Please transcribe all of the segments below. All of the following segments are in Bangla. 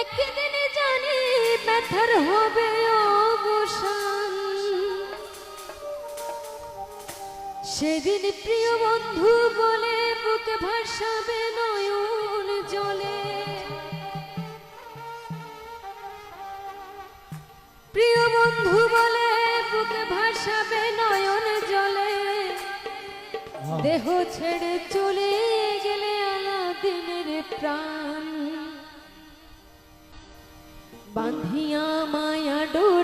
একদিন জানি ব্যথার হবে অবসান। সেদিন প্রিয় বন্ধু বলে বুকে ভাসাবে নয়ন জলে। প্রিয় বন্ধু বলে বুকে ভাসাবে নয়ন জলে। দেহ ছেড়ে চলে গেলে আলাদিনের প্রাণ। বাঁধিয়া মায়া ডোরে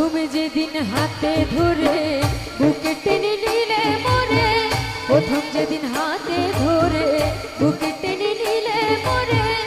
প্রথমে যেদিন হাতে ধরে বুকে টেনে নিলে মরে, প্রথম যেদিন হাতে ধরে বুকে টেনে নিলে মরে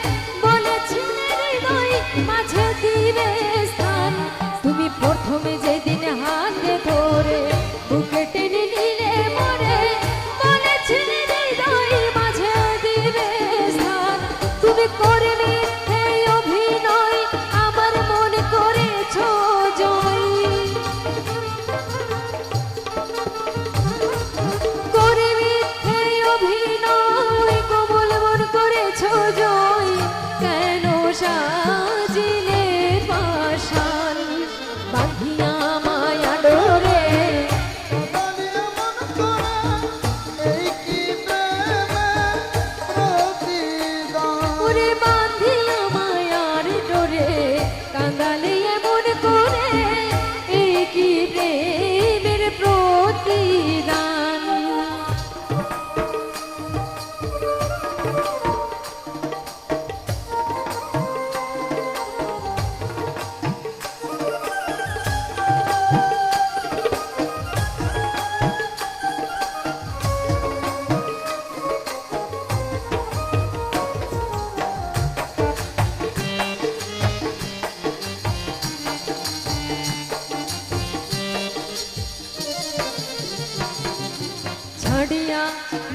ছাড়িয়া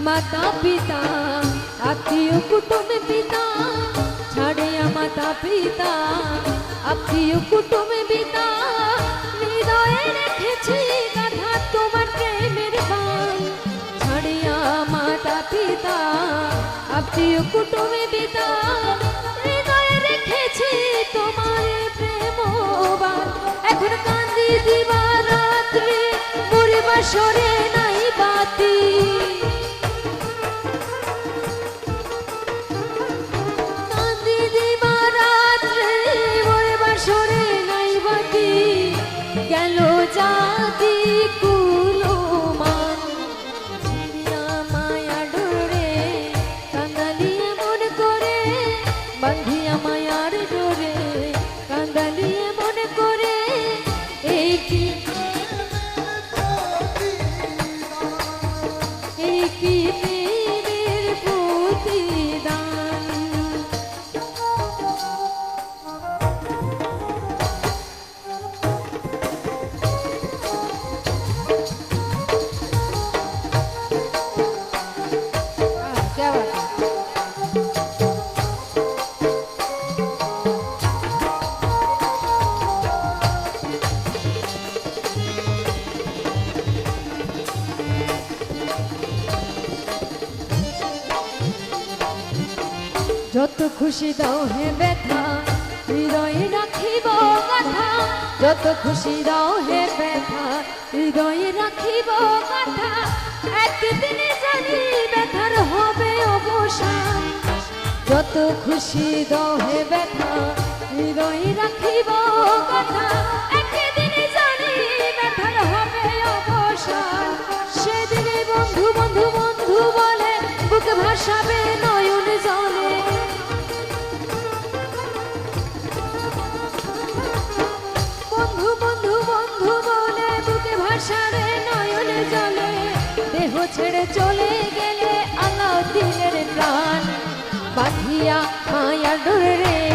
মাতা আত্মীয় কুটুম পিতা ছাড়িয়া মাতা পিতা। আত্মীয় কুটুম পিতা হৃদয়ে রেখেছি গাথা তোমার প্রেমের গান। ছাড়িয়া মাতা পিতা আত্মীয় কুটুম পিতা হৃদয়ে রেখেছি তোমার প্রেম এখন কান্দি দিবা রাত্রে মরে বাসরে নাই বাতি। যত খুশি দাও হে ব্যথা, হৃদয়ে রাখিব কথা যত খুশি দাও হে ব্যথা, হৃদয়ে রাখিব কথা একদিন জানি ব্যথার হবে অবসান যত খুশি দহে ব্যথা, হৃদয় রাখিব কথা একদিন জানি ব্যথার হবে অবসান সেদিনে বন্ধু বন্ধু বন্ধু বলে, বুকে ভাসাবে ছেড়ে চলে গেলে আলাদিনের প্রাণ। পাঠিয়া মায়া ডোরে